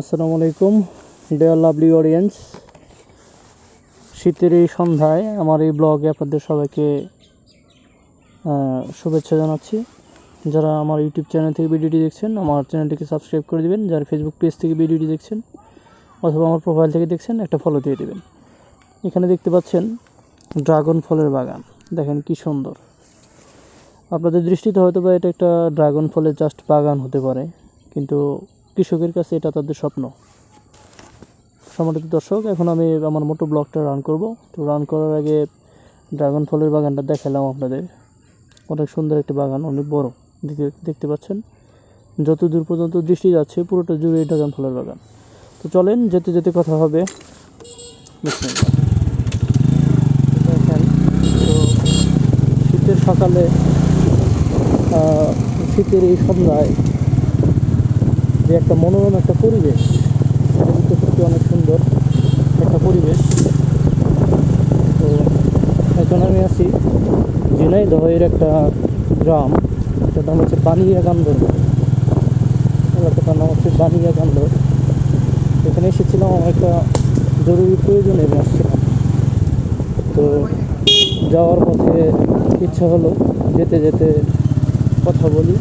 আসসালামু আলাইকুম। Deer lovely audience শীতের এই সন্ধ্যায় আমার এই ব্লগে আপনাদের সবাইকে শুভেচ্ছা জানাচ্ছি। যারা আমার ইউটিউব চ্যানেল থেকে ভিডিওটি দেখছেন, আমার চ্যানেলটিকে সাবস্ক্রাইব করে দিবেন। যারা ফেসবুক পেজ থেকে ভিডিওটি দেখছেন, অথবা আমার প্রোফাইল থেকে দেখছেন, একটা ফলো দিয়ে দিবেন। এখানে দেখতে পাচ্ছেন ড্রাগন ফলের বাগান। দেখেন কি সুন্দর। আপনাদের দৃষ্টিতে হয়তো বা এটা একটা ড্রাগন ফলের জাস্ট বাগান হতে পারে। কিন্তু কৃষকের কাছে এটা তাদের স্বপ্ন। সম্মানিত দর্শক, এখন আমি আমার মোটো ব্লগটা রান করব। তো রান করার আগে ড্রাগন ফলের বাগানটা দেখালাম আপনাদের। অনেক সুন্দর একটি বাগান, অনেক বড়। দেখতে পাচ্ছেন? যত দূর পর্যন্ত দৃষ্টি যাচ্ছে, পুরোটা জুড়ে ড্রাগন ফলের বাগান। তো চলেন, যেতে যেতে কথা হবে। দেখেন তো শীতের সকালে শীতের এই সন্ধ্যায় যে একটা মনোরম একটা পরিবেশ। সত্যি অনেক সুন্দর একটা পরিবেশ। তো এখন আমি আছি ঝিনাইদহের একটা গ্রাম, এটার নাম হচ্ছে বানিয়া গান্দর। এলাকাটার নাম হচ্ছে বানিয়া গান্দর। এখানে এসেছিলাম, আমার একটা জরুরি প্রয়োজনে আসছিলাম। তো যাওয়ার পথে ইচ্ছা হলো যেতে যেতে কথা বলি।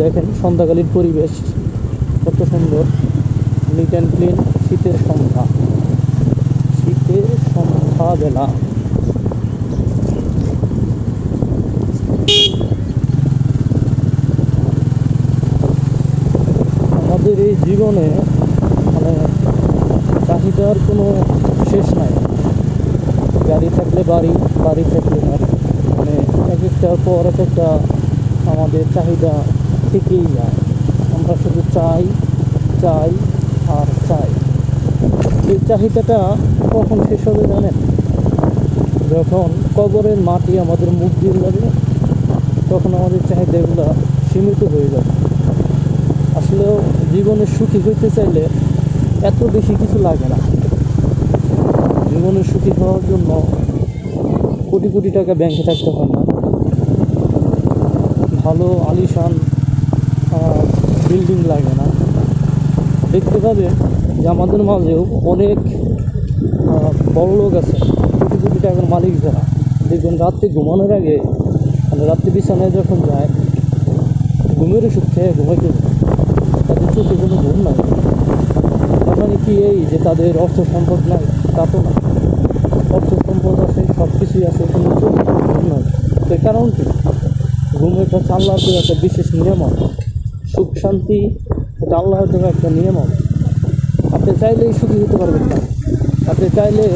দেখেন সন্ধ্যাকালীন পরিবেশ কত সুন্দর। নিট অ্যান্ড ক্লিন শীতের সন্ধ্যা। শীতের সন্ধ্যা বেলা আমাদের এই জীবনে মানে চাহিদার কোনো শেষ নাই। গাড়ি থাকলে বাড়ি বাড়ি থাকলে মানে এক একটার পর এক একটা আমাদের চাহিদা থেকেই যায় আমরা শুধু চাই চাই আর চাই। এই চাহিদাটা কখন শেষ হবে জানেন? যখন কবরের মাটি আমাদের মুখ দিয়ে যাবে তখন আমাদের চাহিদাগুলো সীমিত হয়ে যাবে আসলে জীবনে সুখী হইতে চাইলে এত বেশি কিছু লাগে না। জীবনে সুখী হওয়ার জন্য কোটি কোটি টাকা ব্যাংকে থাকতে হয় না। ভালো আলিশান বিল্ডিং লাগে না। দেখতে পাবে যে আমাদের মাঝেও অনেক বড় লোক আছে। কোটি কোটি টাকার মালিক যারা। দেখবেন রাত্রে ঘুমানোর আগে মানে রাত্রে বিছানায় যখন যায়, ঘুমের ওষুধ খেয়ে ঘুমাইতে। তাদের চোখে কোনো ঘুম নাই। তার মানে কি এই যে তাদের অর্থ সম্পদ নাই? তা তো না। অর্থ সম্পদ আছে সব কিছুই আছে, কিন্তু চোখে ঘুম নাই। এর কারণ কি? ঘুম এটা হচ্ছে একটা বিশেষ নিয়ামত সুখ, শান্তি, এটা আল্লাহর দেওয়া একটা নিয়ামত। আপনি চাইলেই সুখী হতে পারবেন না। আপনি চাইলে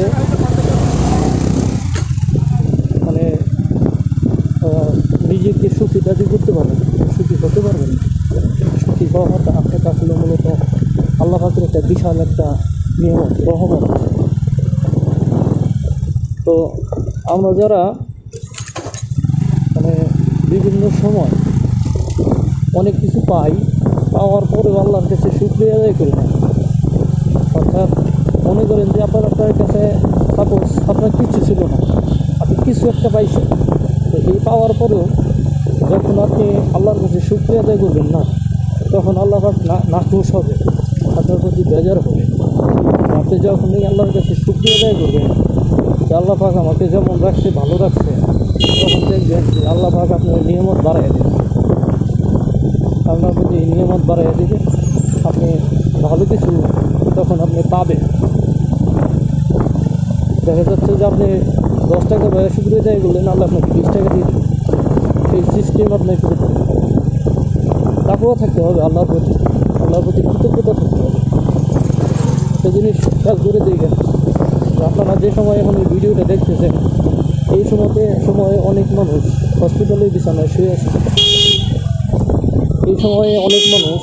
মানে নিজেকে সুখী দাবি করতে পারবেন, সুখী হতে পারবেন সুখী হওয়াটা আপনার আসলে মূলত আল্লাহ পাকের একটা বিশাল একটা নিয়ামত, রহমত। তো আমরা যারা মানে বিভিন্ন সময় অনেক কিছু পাই। পাওয়ার পরে আল্লাহর কাছে শুক্রিয়া আদায় করি না। অর্থাৎ মনে করেন যে আপনার আপনার কাছে সাপোজ আপনার কিছু ছিল না, আপনি কিছু একটা পাইছেন। তো এই পাওয়ার পরেও যখন আপনি আল্লাহর কাছে শুক্রিয়া আদায় করবেন না, তখন আল্লাহ না, নাখুশ হবে, আপনার প্রতি বেজার হবে। আপনি যখন এই আল্লাহর কাছে শুক্রিয়া আদায় করবেন, যে আল্লাহ পাক আমাকে যেমন রাখছে, ভালো রাখছে, তখন দেখবেন যে আল্লাহ পাক আপনার নিয়ামত বাড়াই দেবে আপনার প্রতি নিয়ামত বাড়াই দেবে আপনি ভালো কিছু তখন আপনি পাবেন। দেখা যাচ্ছে যে আপনি দশ টাকা ব্যয় শুক্রিয়া আদায় করলেন, আল্লাহ আপনাকে বিশ টাকা দিয়ে দেবে সেই সিস্টেম আপনার শুরু করবে তারপরেও থাকতে হবে, আল্লাহর প্রতি আল্লাহর প্রতি কৃতজ্ঞতা থাকতে হবে। একটা জিনিস খেয়াল করে যে আপনারা যে সময় এখন এই ভিডিওটা দেখতেছেন, এই সময়তে সময়ে অনেক মানুষ হসপিটালে বিছানায় শুয়ে আছে। এই সময়ে অনেক মানুষ